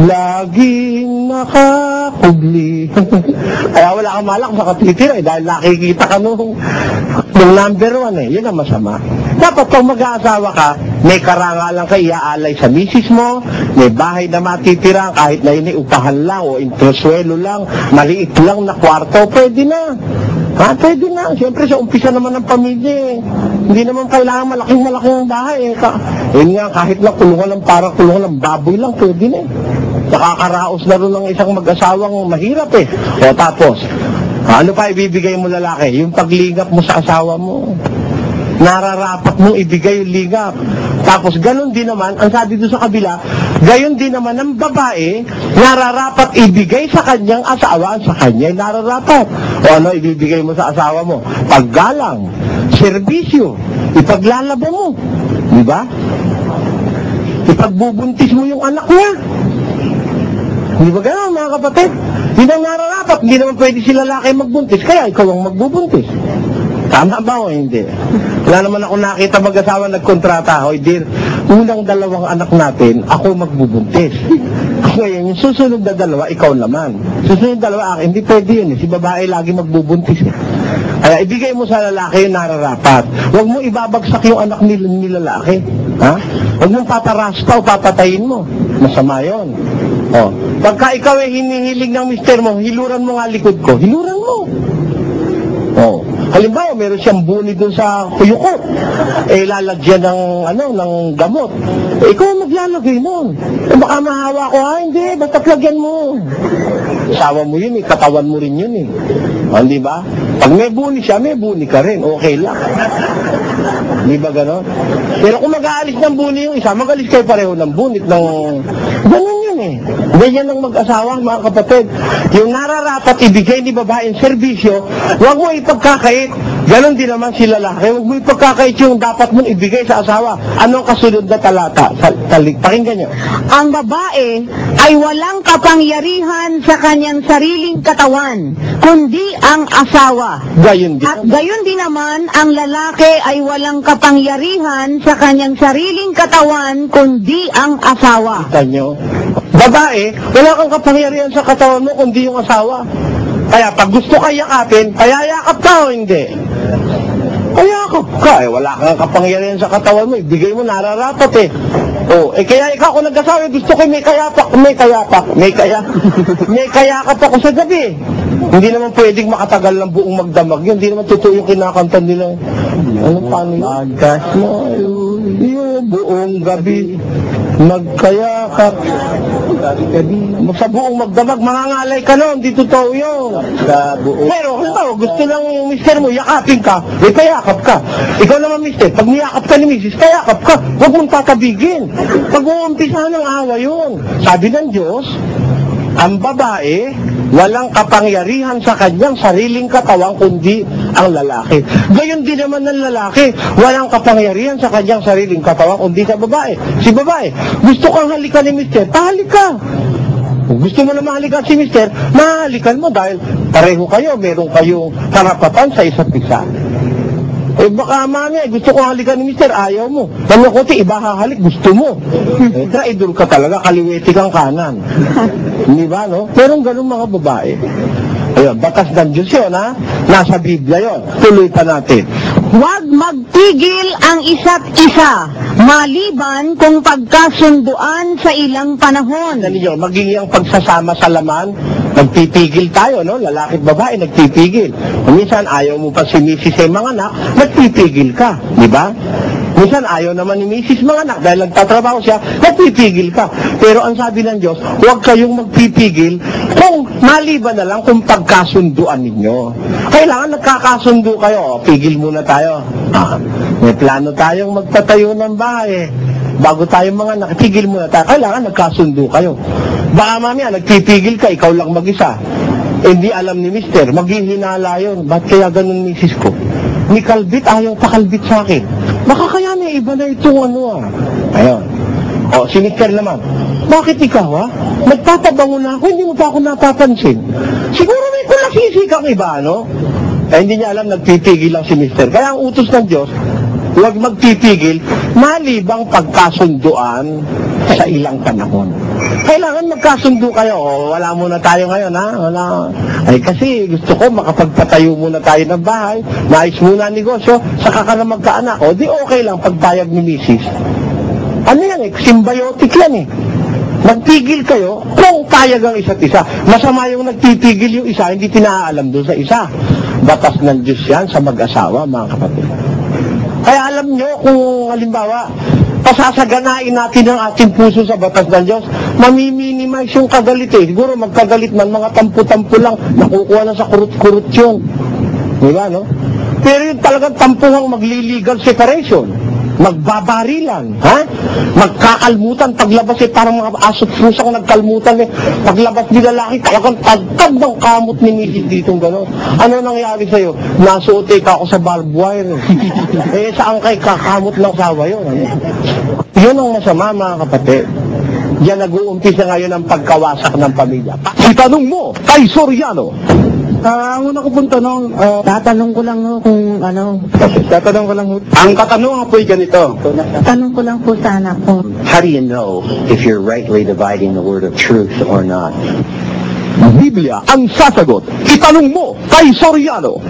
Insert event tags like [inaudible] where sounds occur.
laging nakakubli. [laughs] Kaya wala kang malak makatitira eh, dahil nakikita ka nung, nung number one eh. Yun ang masama. Dapat kung mag-aasawa ka, may karangalan ka iaalay sa misis mo, may bahay na matitira kahit na yun lang o intereswelo lang, maliit lang na kwarto, pwede na. Ha, pwede na. Siyempre, sa umpisa naman ng pamilya eh. Hindi naman kailangan malaking-malaking bahay eh. Ka yun nga, kahit lang kulungan ng parang kulungan ng baboy lang, pwede na eh. Nakakaraos na rin ng isang mag-asawang mahirap eh. O tapos, ano pa ibibigay mo lalaki? Yung paglingap mo sa asawa mo. Nararapat mong ibigay yung lingap. Tapos ganun din naman, ang sabi doon sa kabila, gayon din naman ng babae, nararapat ibigay sa kanyang asawa, sa kanya nararapat. O ano ibibigay mo sa asawa mo? Paggalang, serbisyo, ipaglalaba mo. Di ba? Ipagbubuntis mo yung anak niya. Di ba gano'n mga kapatid? Yun ang nararapat. Hindi naman pwede si lalaki magbuntis, kaya ikaw ang magbubuntis. Tama ba o hindi? Wala naman ako nakita mag-asawa nagkontrata. Hoy, dear, unang dalawang anak natin, ako magbubuntis. Ngayon, yung susunod na dalawa, ikaw naman. Susunod na dalawa, akin, hindi pwede yun. Si babae lagi magbubuntis. Kaya ibigay mo sa lalaki yung nararapat. Huwag mo ibabagsak yung anak ni, ni lalaki. Ha? Huwag mong patarasta o papatayin mo. Masama yun. Oh. Pagka ikaw ay hinihiling ng mister mo, hiluran mo nga likod ko. Hiluran mo. Oh. Halimbawa, meron siyang buni doon sa kuyukot. Eh, lalagyan ng, ano, ng gamot. Eh, ikaw ang maglalagay nun. Eh, baka mahawa ko, ha? Hindi, basta lagyan mo. Sawa mo yun eh, katawan mo rin yun eh. O, di ba? Pag may buni siya, may buni ka rin. Okay lang. [laughs] Di ba ganon? Pero kung mag-aalis ng buni yung isa, mag-alis kayo pareho ng bunit ng... Ganon yun eh. Ganyan ang mag-asawa, mga kapatid. Yung nararapat ibigay ni babae ang serbisyo, huwag mo ipagkakait. Ganon din naman si lalaki. Huwag mo ipagkakait yung dapat mong ibigay sa asawa. Anong kasunod na talata? Talik, pakinggan nyo. Ang babae ay walang kapangyarihan sa kanyang sariling katawan, kundi ang asawa. Gayon din. At gayon din naman, ang lalaki ay walang kapangyarihan sa kanyang sariling katawan, kundi ang asawa. Kita nyo? Babae, wala kang kapangyarihan sa katawan mo kundi yung asawa. Kaya pag gusto ka yakapin, payayakap ka o hindi? Payakap ka eh, wala kang kapangyarihan sa katawan mo, ibigay mo nararapat eh. Oh, eh kaya ikaw kung nag-asawa, gusto ko may kayapak, may kayapak, may kaya, [laughs] may kayakap ako sa gabi. Hindi naman pwedeng makatagal ng buong magdamag yun. Hindi naman totoo yung kinakanta nila. Ano paano yun? Mo, yung buong gabi, magkayakap. Sa buong magdamag, mangangalay ka nun, di totoo yun. Sa buong... Pero, halimbawa, gusto lang yung mister mo, yakapin ka, eh, kayakap ka. Ikaw naman, mister, pag niyakap ka ni misis, kayakap ka. Huwag mong tatabigin. Pag uumpisa ng awa yun. Sabi ng Diyos, ang babae, walang kapangyarihan sa kanyang sariling katawan kundi ang lalaki. Gayon din naman ng lalaki, walang kapangyarihan sa kanyang sariling katawan kundi sa babae. Si babae, gusto kang halikan ni mister, pahalik ka. Kung gusto mo na mahalikan si mister, mahalikan mo dahil pareho kayo, meron kayong karapatan sa isa't isa. Eh baka mami, gusto ko halikan ni mister, ayaw mo. Pagkakunti, iba hahalik, gusto mo. Eh, traidor ka talaga, kaliwete kang kanan. Hindi ba, no? Pero ganun mga babae. Ayun, batas ng Diyos yun, ha? Nasa Biblia yun. Tuloy pa natin. Huwag magpigil ang isa't isa, maliban kung pagkasunduan sa ilang panahon. Ano ninyo, maging yung pagsasama sa laman, nagpipigil tayo, no? Lalaki at babae, nagpipigil. Kung minsan, ayaw mo pa si misis ay mga anak, nagpipigil ka, di ba? Minsan, ayaw naman ni misis mga anak, dahil nagtatrabaho siya, nagpipigil ka. Pero ang sabi ng Diyos, huwag kayong magpipigil kung maliban na lang kung pagkasunduan ninyo. Kailangan nagkakasundo kayo, pigil muna tayo. Ah, may plano tayong magtatayo ng bahay. Bago tayo mga anak, pigil muna tayo. Kailangan nagkasundo kayo. Baka mamaya, nagpipigil ka, ikaw lang mag-isa. Hindi alam ni mister, maghihinala yun. Ba't kaya ganun misis ko? Ni Kalbit, ayaw pakalbit sa akin. Baka kaya may iba na itong ano ah. Ayun. O, si mister naman, bakit ikaw ha? Nagpapabango na ako, hindi mo pa ako napapansin. Siguro may kulasisi kang iba, no? Eh, hindi niya alam, nagpipigil lang si mister. Kaya ang utos ng Diyos, huwag magpipigil, malibang pagkasunduan sa ilang panahon. Kailangan magkasundo kayo. O, wala muna tayo ngayon, ha? Wala. Ay, kasi gusto ko makapagpatayo muna tayo ng bahay, maayos muna ang negosyo, saka ka na magkaanak. O, di okay lang pagpayag ni misis. Ano yan eh? Symbiotic yan eh. Magpigil kayo kung payag ang isa't isa. Masama yung nagtitigil yung isa, hindi tinaalam doon sa isa. Batas ng Diyos yan sa mag-asawa, mga kapatid. Kaya alam nyo kung halimbawa, pasasaganain natin ang ating puso sa batas ng Diyos, mamiminimise yung kagalit eh. Siguro magkagalit man, mga tampu-tampu lang, nakukuha na sa kurut-kurut yun. Di ba, no? Pero yung talagang tampuhang magli-legal separation, magbabarilan, ha? Magkakalmutan, paglabas eh, parang mga asot pusang nagkalmutan eh. Paglabas ni lalaki, talagang tagtag ng kamot ni Mrs. ditong gano'n. Ano nangyari sa'yo? Nasuote ka ako sa barbed wire. eh, [laughs] saan kay kakamot ng sawa yun? Ano? Yun ang masama, mga kapatid. Diyan nag-uumpisa ngayon ang pagkawasak ng pamilya. Itanong mo kay Soriano. Ah, ang una ko pong tanong, ah, tatanong ko lang ho kung ano, tatanong ko lang ho. Ang katanungan po'y ganito. Tanong ko lang po sana kung How do you know if you're rightly dividing the word of truth or not? Biblia ang sasagot. Itanong mo kay Soriano.